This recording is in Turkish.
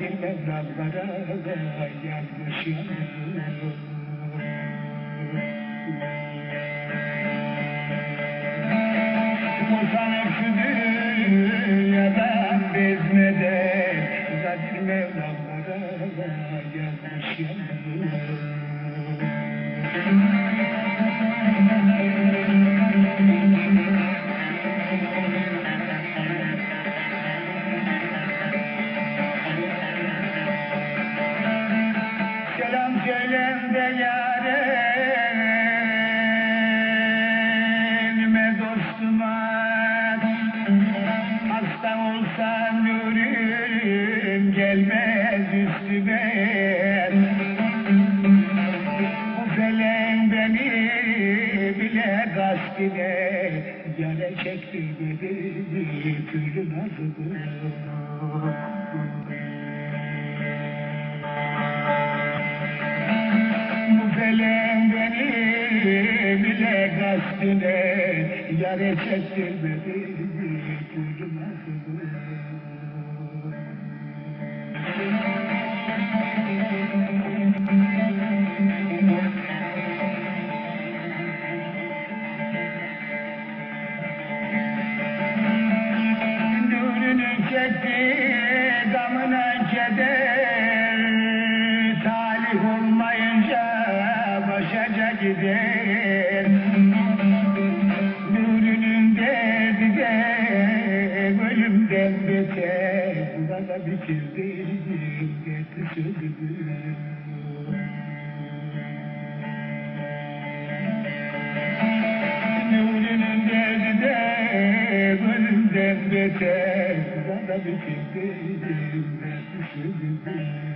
bilmeden Kadir Mevlamlara yanlış Olsam nurun gelmez üstüme. Bu felek beni bile gasp eder. Yine çektirmedi külün azıdır Bu felek beni bile gaspine Yare çektirmedi Duydum keder Talih başaca gider. Nurunun derdi de ölümden beter. Bana bitirdi sözü Nurunun derdi de ölümden Bana bitirdi derdi sözü